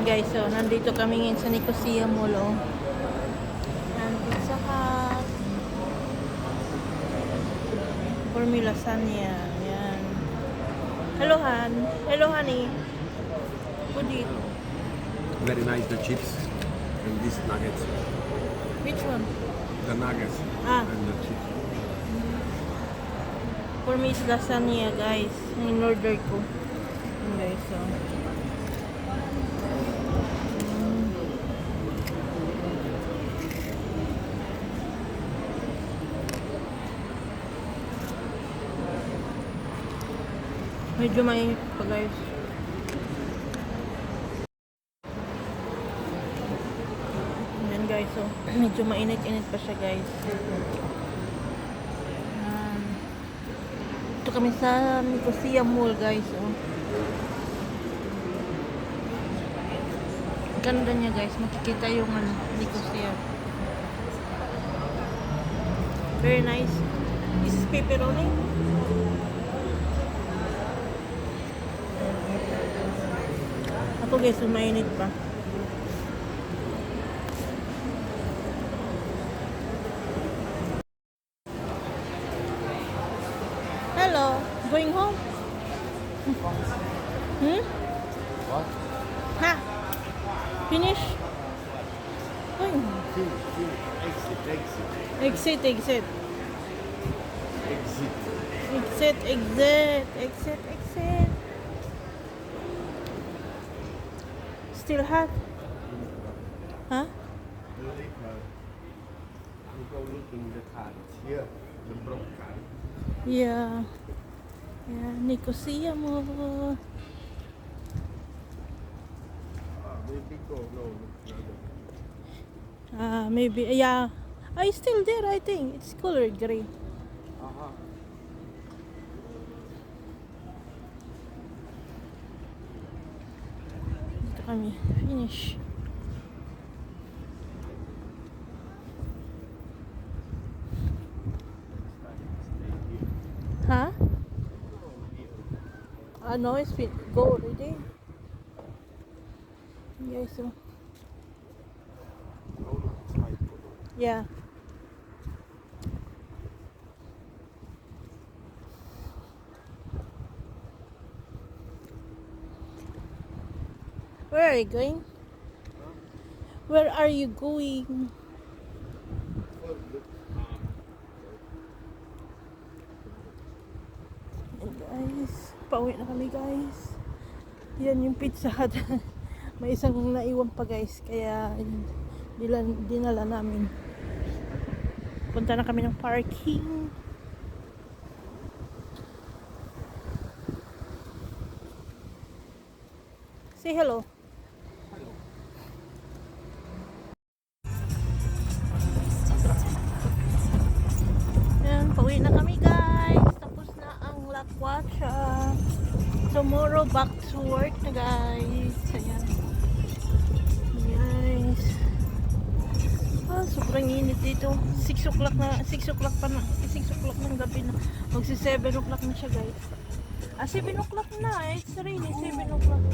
Guys, so nandito kami ngayon sa Nicosia Mall. Oh. And Pizza Hut. For me, lasagna. Yan. Hello, Han. Hello, honey. Good dito. Very nice the chips and these nuggets. Which one? The nuggets Ah. and the chips. For me, is lasagna, guys. Yung in-order ko. Guys, so. Medyo mainit pa, guys. Yan, guys, so. Medyo mainit-init pa siya, guys. Yan. Ito kami sa Nicosia Mall, guys. Oh. Ganda niya, guys. Makikita yung ano, Nicosia. Very nice. This is pepperoni. Ako, guys, umainit pa. Hello. Going home? Hmm? What? Ha? Finish? Going home. Exit, exit, Exit, exit. exit. Exit, exit. Exit, exit. Still hot? Huh? Looking the car. It's here, the broke car. Yeah. Yeah, Nicosia mo. Uh, maybe go. Ah, maybe, yeah. Ah, it's still there, I think. It's color gray. Uh-huh. Dito kami. Finish. Ha? Ah, no, it's fin go already. Yes, so. Go look inside. Yeah. Where are you going? Where are you going? Ayan, guys, pauwi na kami guys. Yan yung pizza hut. May isang naiwan pa guys, kaya dinala, dinala namin. Punta na kami ng parking. Say hello. Back to work na guys. Ayan. Guys. Ah, sobrang init dito. 6 o'clock na, 6 o'clock pa na, 6 o'clock ng gabi na. Magsi 7 o'clock na siya guys. Ah, 7 o'clock na. It's really 7 o'clock.